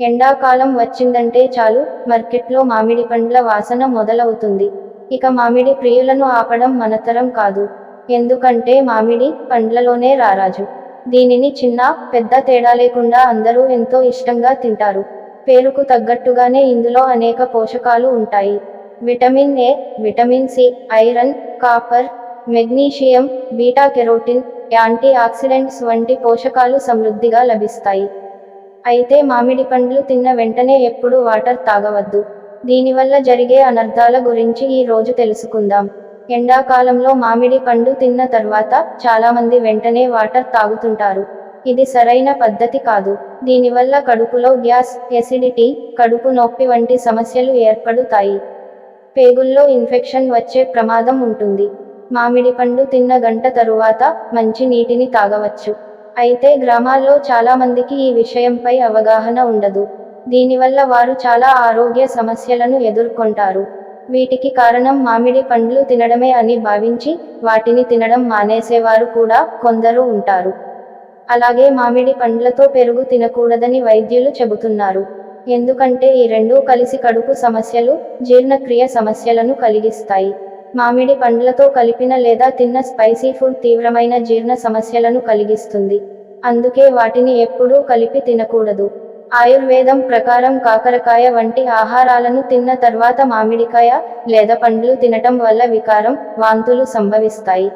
ఎండాకాలం వచ్చిందంటే చాలు మార్కెట్లో మామిడి పండ్ల వాసన మొదలవుతుంది. ఇక మామిడి ప్రియులను ఆపడం మనతరం కాదు. ఎందుకంటే మామిడి పండ్లలోనే రారాజు. దీనిని చిన్న పెద్ద తేడా లేకుండా అందరూ ఎంతో ఇష్టంగా తింటారు. పేరుకు తగ్గట్టుగానే ఇందులో అనేక పోషకాలు ఉంటాయి. Vitamin A vitamin C iron copper magnesium beta carotene antioxidants వంటి పోషకాలు సమృద్ధిగా లభిస్తాయి. అయితే మామిడి పండ్లు తిన్న వెంటనే ఎప్పుడు వాటర్ తాగవద్దు. దీనివల్ల జరిగే అనర్థాల గురించి ఈ రోజు తెలుసుకుందాం. ఎండాకాలంలో మామిడి పండు తిన్న తర్వాత చాలామంది వెంటనే వాటర్ తాగుతుంటారు. ఇది సరైన పద్ధతి కాదు. దీనివల్ల కడుపులో గ్యాస్ ఎసిడిటీ కడుపు నొప్పి వంటి సమస్యలు ఏర్పడుతాయి. పేగుల్లో ఇన్ఫెక్షన్ వచ్చే ప్రమాదం ఉంటుంది. మామిడి పండు తిన్న గంట తరువాత మంచి నీటిని తాగవచ్చు. అయితే గ్రామాల్లో చాలా మందికి ఈ విషయంపై అవగాహన ఉండదు. దీనివల్ల వారు చాలా ఆరోగ్య సమస్యలను ఎదుర్కొంటారు. వీటికి కారణం మామిడి పండ్లు తినడమే అని భావించి వాటిని తినడం మానేసేవారు కూడా కొందరు ఉంటారు. అలాగే మామిడి పండ్లతో పెరుగు తినకూడదని వైద్యులు చెబుతున్నారు. ఎందుకంటే ఈ రెండూ కలిసి కడుపు సమస్యలు జీర్ణక్రియ సమస్యలను కలిగిస్తాయి. మామిడి పండ్లతో కలిపిన లేదా తిన్న స్పైసీ ఫుడ్ తీవ్రమైన జీర్ణ సమస్యలను కలిగిస్తుంది. అందుకే వాటిని ఎప్పుడూ కలిపి తినకూడదు. ఆయుర్వేదం ప్రకారం కాకరకాయ వంటి ఆహారాలను తిన్న తర్వాత మామిడికాయ లేదా పండ్లు తినటం వల్ల వికారం వాంతులు సంభవిస్తాయి.